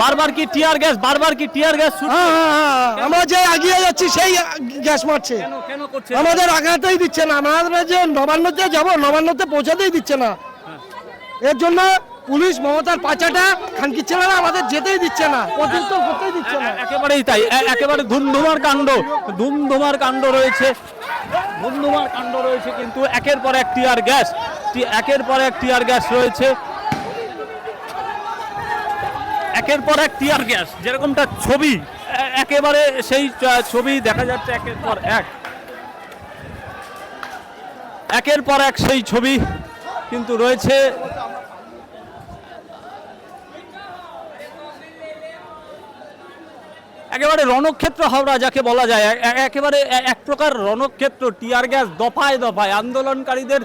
বারবার কি tear gas বারবার কি টিয়ার গ্যাস হ্যাঁ হ্যাঁ হ্যাঁ। আমরা যে এগিয়ে যাচ্ছি সেই গ্যাস মারছে। কেন কেন করছে? আমাদের আগাতেই দিচ্ছে না। আমরা যে নবান্নতে যাব নবান্নতে পৌঁছাতেই দিচ্ছে না। এর জন্য পুলিশ মমতার পাচাটা খানকি ছেলেরা আমাদের যেতেই দিচ্ছে না। প্রতিরোধ করতেই দিচ্ছে না। একেবারেই তাই। একেবারে ধুমধুমার কাণ্ড। ধুমধুমার কাণ্ড রয়েছে। ধুমধুমার কাণ্ড রয়েছে কিন্তু একের পর এক টিয়ার গ্যাস। একের পর এক টিয়ার গ্যাস রয়েছে। একের পর এক টিয়ার গ্যাস, যেরকমটা ছবি, একেবারে সেই ছবি দেখা যাচ্ছে একের পর এক। একের পর এক সেই ছবি কিন্তু রয়েছে। একেবারে রণক্ষেত্র হাওড়া যাকে বলা যায় একেবারে এক প্রকার রণক্ষেত্র, টিয়ার গ্যাস দফায় দফায়। আন্দোলনকারীদের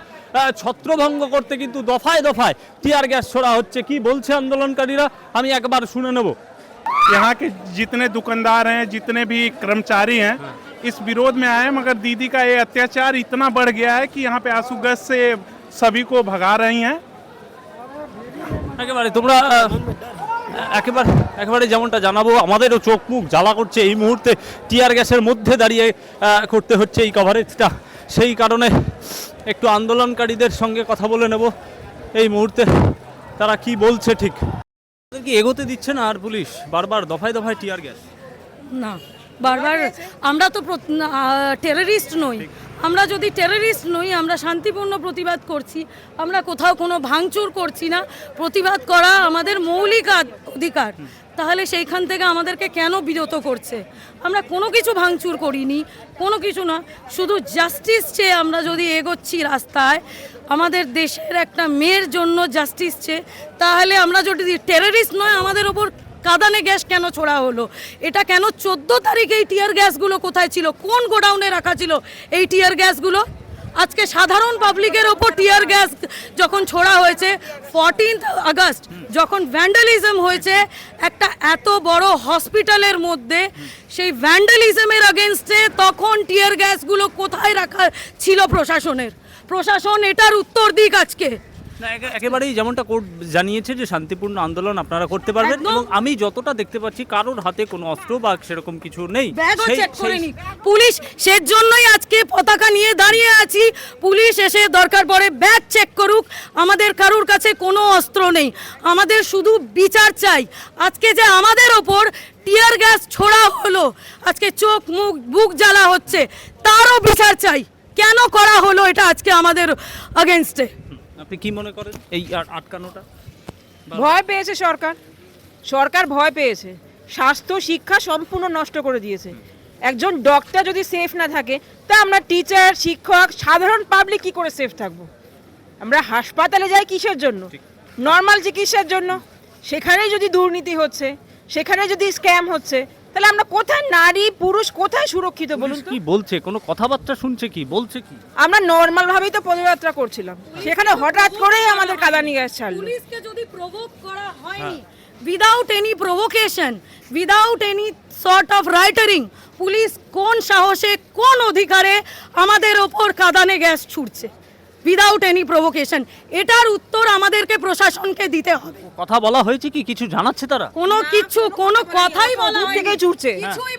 ছত্রভঙ্গ করতে কিন্তু দফায় দফায় টিয়ার গ্যাস ছোড়া হচ্ছে কি বলছে আন্দোলনকারীরা আমি একবার শুনে নেব यहाँ के जितने दुकानदार हैं जितने भी कर्मचारी हैं इस विरोध में आए हैं, मगर दीदी का ये अत्याचार इतना बढ़ गया है कि यहाँ पे आंसू गैस से सभी को भगा रही हैं একেবারে একেবারে যেমনটা জানাব আমাদেরও চোখ মুখ জ্বালা করছে এই মুহূর্তে। টিয়ার গ্যাসের মধ্যে দাঁড়িয়ে করতে হচ্ছে এই কভারেজটা সেই কারণে একটু আন্দোলনকারীদের সঙ্গে কথা বলে নেব এই মুহূর্তে। তারা কি বলছে ঠিক? কি এগোতে দিচ্ছে না আর পুলিশ? বারবার দফায় দফায় টিয়ার গ্যাস? না বারবার আমরা তো টেররিস্ট নই। আমরা যদি টেররিস্ট নই, আমরা শান্তিপূর্ণ প্রতিবাদ করছি, আমরা কোথাও কোনো ভাঙচুর করছি না। প্রতিবাদ করা আমাদের মৌলিক অধিকার। তাহলে সেইখান থেকে আমাদেরকে কেন বিরত করছে? আমরা কোনো কিছু ভাঙচুর করিনি, কোনো কিছু না। শুধু জাস্টিস চেয়ে আমরা যদি এগোচ্ছি রাস্তায়, আমাদের দেশের একটা মেয়ের জন্য জাস্টিস চেয়ে, তাহলে আমরা যদি টেররিস্ট নয়, আমাদের ওপর কাদানে গ্যাস কেন ছোড়া হলো? এটা কেন চোদ্দ তারিখে এই টিয়ার গ্যাসগুলো কোথায় ছিল? কোন গোডাউনে রাখা ছিল এই টিয়ার গ্যাসগুলো? আজকে সাধারণ পাবলিকের ওপর টিয়ার গ্যাস যখন ছোড়া হয়েছে ফর্টিন্থ আগস্ট, যখন ভ্যান্ডালিজম হয়েছে, একটা এত বড় হসপিটালের মধ্যে, সেই ভ্যান্ডালিজমের আগেনস্টে তখন টিয়ার গ্যাসগুলো কোথায় রাখা ছিল প্রশাসনের? প্রশাসন এটার উত্তর দিক আজকে। না একেবারেই যেমনটা কোর্ট জানিয়েছে যে শান্তিপূর্ণ আন্দোলন আপনারা করতে পারবেন। এবং আমি যতটা দেখতে পাচ্ছি কারোর হাতে কোনো অস্ত্র বা সেরকম কিছু নেই। পুলিশ সের জন্যই আজকে পতাকা নিয়ে দাঁড়িয়ে আছি। পুলিশ এসে দরকার পড়ে ব্যাগ চেক করুক। আমাদের কারুর কাছে কোনো অস্ত্র নেই। আমাদের শুধু বিচার চাই। আজকে যে আমাদের ওপর টিয়ার গ্যাস ছোড়া হলো আজকে চোখ মুখ বুক জ্বালা হচ্ছে তারও বিচার চাই। কেন করা হলো এটা আজকে আমাদের আগেনস্টে আপনি কি মনে করেন এই আটকানোটা? ভয় পেয়েছে সরকার। সরকার ভয় পেয়েছে। স্বাস্থ্য শিক্ষা সম্পূর্ণ নষ্ট করে দিয়েছে। একজন ডক্টর যদি সেফ না থাকে তা আমরা টিচার শিক্ষক সাধারণ পাবলিক কি করে সেফ থাকব? আমরা হাসপাতালে যাই কিসের জন্য? নর্মাল চিকিৎসার জন্য। সেখানেই যদি দুর্নীতি হচ্ছে সেখানে যদি স্ক্যাম হচ্ছে তাহলে আমরা কোথায় নারী পুরুষ কোথায় সুরক্ষিত বলুন তো? কি বলছে? কোনো কথাবার্তা শুনছে কি? বলছে কি? আমরা নর্মাল ভাবেই তো পদযাত্রা করছিলাম। সেখানে হঠাৎ করেই আমাদের কাদানি গ্যাস ছাড়লো। পুলিশকে যদি প্রভোক করা হয়নি without any provocation without any sort of rioting police কোন সাহসে কোন অধিকারে আমাদের ওপর কাদানে গ্যাস ছুটছে? উইদাউট এনি প্রভোকেশন এটার উত্তর আমাদেরকে প্রশাসনকে দিতে হবে। কথা বলা হয়েছে কি? কিছু জানাচ্ছে তারা? কোনো কিছু কোনো কথাই বলা দূর। থেকেই ছুটছে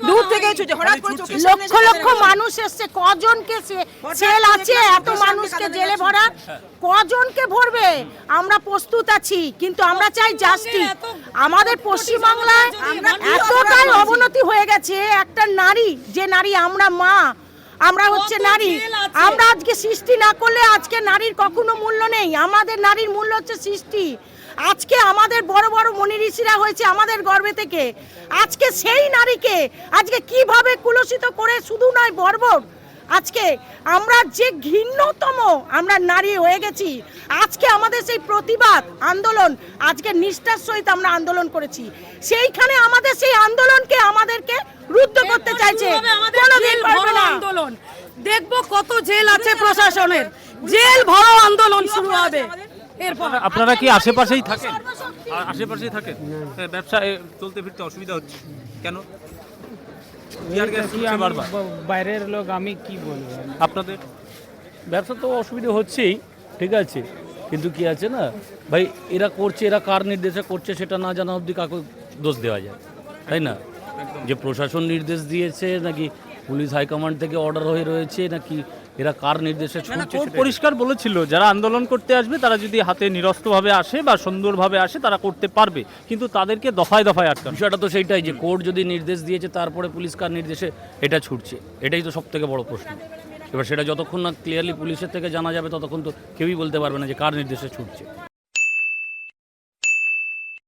দূর। থেকেই ছুটছে হঠাৎ করে লক্ষ লক্ষ মানুষ এসছে কজনকে সে- সেল আছে এত মানুষকে জেলে ভরা কজনকে ভরবে? আমরা প্রস্তুত আছি কিন্তু আমরা চাই জাস্টিস আমাদের পশ্চিমবাংলায় এতটাই অবনতি হয়ে গেছে একটা নারী যে নারী আমরা মা আমরা হচ্ছে নারী। আমরা আজকে সৃষ্টি না করলে আজকে নারীর কখনো মূল্য নেই। আমাদের নারীর মূল্য হচ্ছে সৃষ্টি। আজকে আমাদের বড় বড় মনি ঋষিরা হয়েছে আমাদের গর্বে থেকে। আজকে সেই নারীকে আজকে কীভাবে কুলসিত করে শুধু নয় বর্বর আজকে আমরা যে ঘৃণ্যতম আমরা নারী হয়ে গেছি আজকে আমাদের সেই প্রতিবাদ আন্দোলন আজকে নিষ্ঠার সহিত আমরা আন্দোলন করেছি। সেইখানে আমাদের সেই আন্দোলনকে আমাদেরকে রুদ্ধ করতে চাইছে। কোনোদিন জেল পারবে না। আন্দোলন। দেখব কত জেল আছে প্রশাসনের। জেল ভরো আন্দোলন শুরু হবে। এরপর আপনারা কি আশেপাশেই থাকেন? আশেপাশেই থাকেন? এ, ব্যবসা চলতে ফিরতে অসুবিধা হচ্ছে? কেন? বাইরের লোক আমি কি বলব? আপনাদের? ব্যবসা তো অসুবিধা হচ্ছেই ঠিক আছে। কিন্তু কি আছে না? ভাই এরা করছে এরা কার নির্দেশে করছে সেটা না জানা অবধি কাকে দোষ দেওয়া যায় তাই না? যে প্রশাসন নির্দেশ দিয়েছে নাকি পুলিশ হাইকমান্ড থেকে অর্ডার হয়ে রয়েছে নাকি এরা কার নির্দেশে ছুটছে পরিষ্কার বলেছিল যারা আন্দোলন করতে আসবে তারা যদি হাতে নিরস্তভাবে আসে বা সুন্দরভাবে আসে তারা করতে পারবে। কিন্তু তাদেরকে দফায় দফায় আটকানো। বিষয়টা তো সেইটাই যে কোর্ট যদি নির্দেশ দিয়েছে তারপরে পুলিশ কার নির্দেশে এটা ছুটছে। এটাই তো সব থেকে বড় প্রশ্ন। এবার সেটা যতক্ষণ না ক্লিয়ারলি পুলিশের থেকে জানা যাবে ততক্ষণ তো কেউই বলতে পারবে না যে কার নির্দেশে ছুটছে।